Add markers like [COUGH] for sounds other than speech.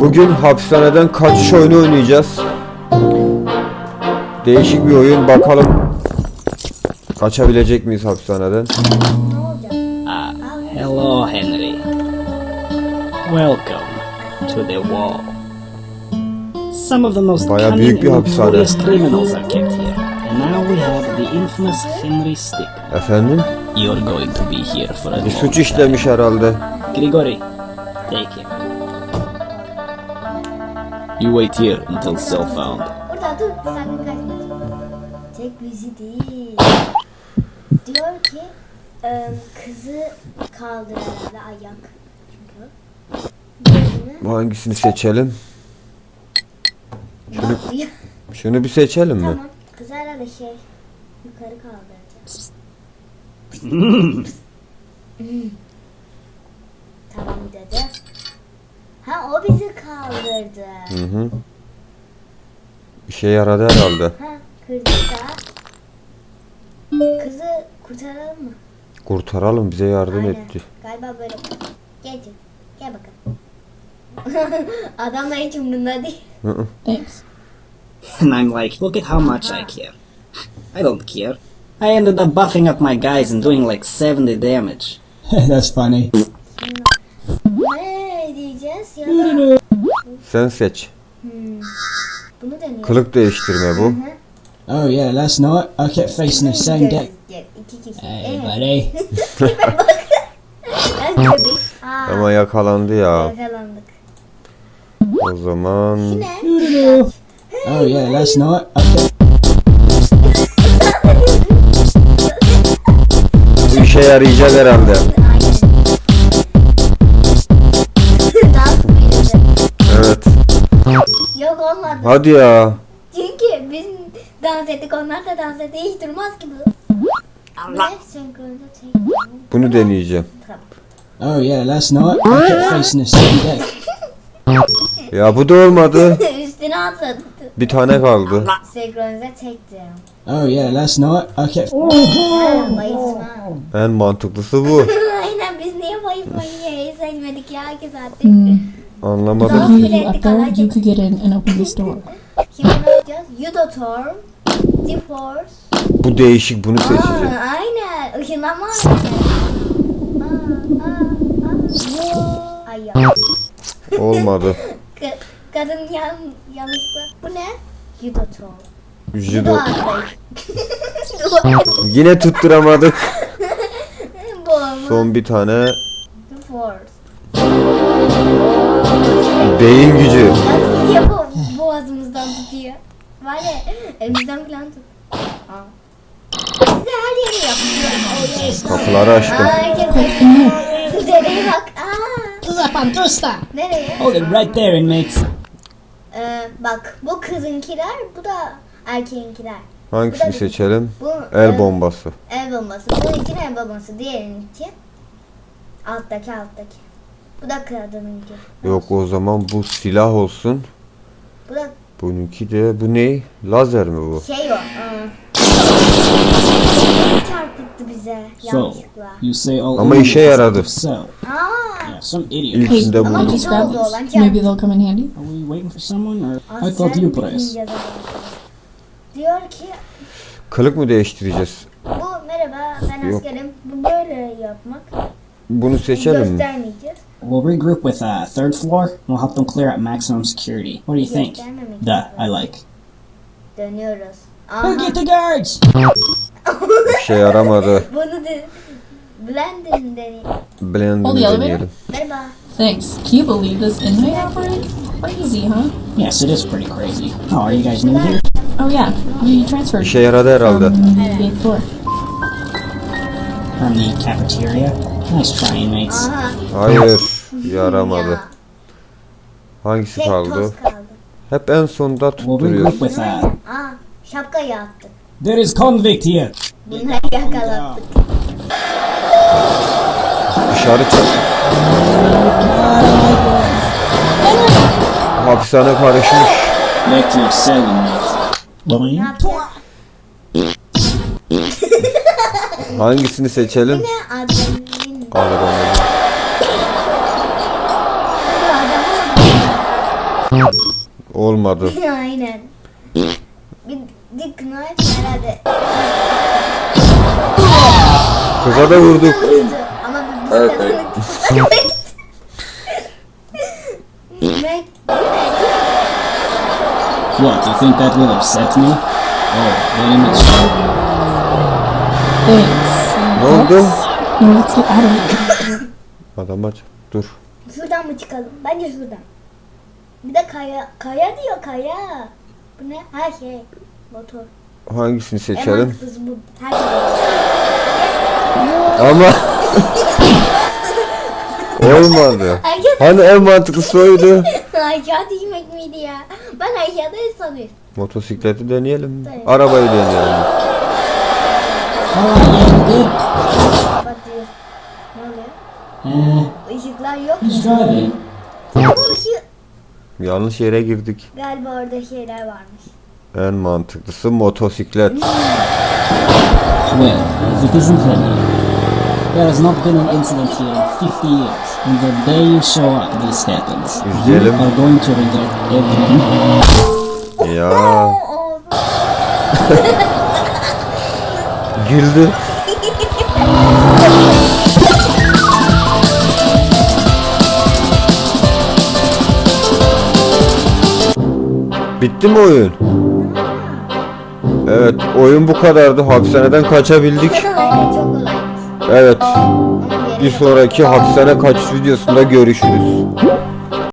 Bugün hapishaneden kaçış oyunu oynayacağız. Değişik bir oyun bakalım. Kaçabilecek miyiz hapishaneden? Ah, hello, Henry. Welcome to the wall. Some of the most Bayağı büyük bir hapishane. criminals are kept here. And now we have the infamous Henry Stick. Efendim? You're going to be here for a Bir suç işlemiş herhalde. Grigori, take him. You wait here until cell found. Burada dur sakın kaçma. Tek bizi değil. Diyor ki em, kızı kaldır herhalde ayak. Çünkü. Bu hangisini seçelim? bak diyor. Şunu bir seçelim mi? Tamam. Kızı herhalde şey yukarı kaldıracak. [LAUGHS] tamam dedi. Ha o bizi kaldırdı. Hı hı. İşe yaradı herhalde. Ha kırdı da. Kızı kurtaralım mı? Kurtaralım bize yardım Aynen. etti. Galiba böyle. Gel canım, Gel bakalım. [LAUGHS] Adam da hiç umrunda değil. Hı hı. Thanks. And I'm like, look at how much I care. I don't care. I ended up buffing up my guys and doing like 70 damage. [LAUGHS] That's funny. Sen seç. bunu deneyelim. Kılık değiştirme bu. Oh yeah, last night I kept facing the same deck. Gel, İki kişi. Hey buddy. [LAUGHS] Ama yakalandı ya. yakalandık. O zaman? Oh yeah, last night I kept bu işe yarayacak herhalde. Hadi ya. Çünkü biz dans ettik onlar da dans etti. Hiç durmaz ki bu. Tek. Bunu deneyeceğim. Tamam. Oh yeah, last night I kept facing deck. Ya bu da olmadı. [LAUGHS] Üstüne atladı. Bir tane kaldı. Senkronize. Oh yeah, last night I kept Ha, bayılma. En mantıklısı bu. [LAUGHS] Aynen biz niye bayılmayı sevmedik ya iki saattir. Anlamadım. Up ettik there, Allah you could get in and open this door. Şimdi ne yapacağız? Diforce. Bu değişik bunu seçeceğim. Aa, aynen. Işınlanma. Aa, aa, aa. Ay ya. Olmadı. [LAUGHS] Ka- kadın yan, yanlışlıkla. Bu ne? Yudotorm. Judo. Yine tutturamadık. [LAUGHS] Bu olmaz. Son bir tane beyin gücü. Ya tutuyor bu boğazımızdan tutuyor. Var ya elimizden falan tut. Aa. Bize her yeri yapıyor. Kapıları açtım. Aa, herkes Nereye bak. Aa. Nereye? Hold it right there, inmates. Ee, bak bu kızınkiler bu da erkeğinkiler. Hangisini seçelim? Bu El e, bombası. El bombası. Bununkinin el bombası. Diğerininki alttaki alttaki. Bu da kadınınki. Yok o zaman bu silah olsun. Bu da Bununki de bu ne? Lazer mi bu? şey o. aa. Çarpıttı bize So, yanlışlıkla. you say all Ama işe inmates yaradı. cell. Aa. Yeah, some idiot. İlkinde Ama Just de grab oldu olan. Maybe they'll come in handy. Are we waiting for someone, or I thought you oldu. Diyor ki Kılık mı değiştireceğiz? bu merhaba ben Yok. askerim. Bu böyle yapmak. Bunu seçelim mi? Göstermeyeceğiz. We'll regroup with uh, third floor, and we'll help them clear out maximum security. What do you think? Göstermemek That I like. Dönüyoruz. Who Aha. get the guards? [LAUGHS] İşe yaramadı. Bunu de Blendin deneyelim. Blend'ini Oh, the elevator? deneyelim. Merhaba. Thanks. Can you believe this inmate outbreak? Crazy, huh? Yes, it is pretty crazy. Oh, are you guys new here? Oh yeah, you transferred İşe yaradı herhalde. from the eighth floor. From the cafeteria? Nice try, inmates. Aha. Hayır. Yaramadı. Ya. Hangisi Tek kaldı? toz kaldı. Hep en sonda We'll tutturuyor. regroup with uh, Aa, şapkayı attık. There is convict here. Bunları yakalattık. Dışarı çık. Hapishane karışmış. Ne? Hangisini seçelim? Ne adrenalin? Alır Olmadı. [LAUGHS] Aynen. Bir dik knife herhalde. Kıza da vurduk. Ama bir Evet, evet. Mac What, you think that will upset me? Oh, very much. Thanks. Ne oldu? No, let's get out of here. Adam aç. Dur. şuradan mı çıkalım? Bence şuradan. Bir de kaya. Kaya diyor kaya. Bu ne? Her şey. Motor. Hangisini En seçelim? mantıklısı bu. Her şey. Ama [LAUGHS] olmadı. Herkes Hani en mantıklısı oydu. aşağı düşmek miydi ya? Ben aşağıda sanıyorum. Motosikleti deneyelim. Evet. Arabayı deneyelim. Bak diyor. Ne oluyor? Işıklar yok mu? who's driving? Yanlış yere girdik. Galiba orada şeyler varmış. En mantıklısı motosiklet. Well, if it isn't heavy. There has not been an incident here in 50 years, and the day you show up, this happens. You are going to regret everything. Ya [LAUGHS] Oo, güldü. [LAUGHS] Bitti mi oyun? Evet, oyun bu kadardı. Hapishaneden kaçabildik. Evet, bir sonraki hapishane kaçış videosunda görüşürüz.